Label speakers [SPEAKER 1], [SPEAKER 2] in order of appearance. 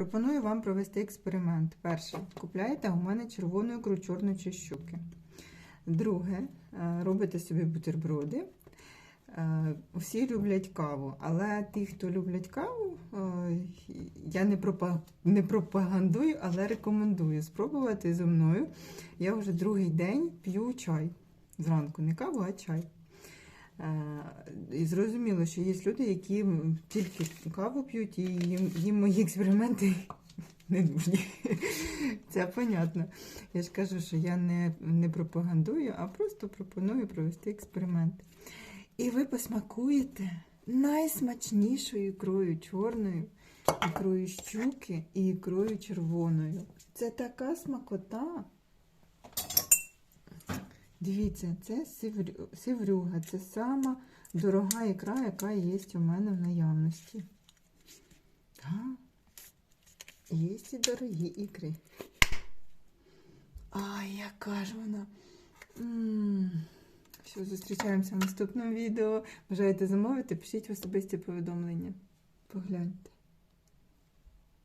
[SPEAKER 1] пропоную вам провести експеримент. Перше, купляєте у мене червону ікру, чорну чи щуки. Друге, е, робите собі бутерброди. Е, Всі люблять каву, але ті, хто люблять каву, е, я не пропагандую, але рекомендую спробувати зі мною. Я вже другий день п'ю чай. Зранку не каву, а чай. Е, І зрозуміло, що є люди, які тільки каву п'ють, і їм, їм мої експерименти не нужні. Це понятно. Я ж кажу, що я не, не пропагандую, а просто пропоную провести експеримент. І ви посмакуєте найсмачнішою ікрою чорною, ікрою щуки і ікрою червоною. Це така смакота. Дивіться, це сиврюга, це сама дорога ікра, яка є у мене в наявності. А, є і дорогі ікри. Ай, яка ж вона. М. Все, зустрічаємося в наступному відео. Бажаєте замовити, пишіть в особисті повідомлення. Погляньте.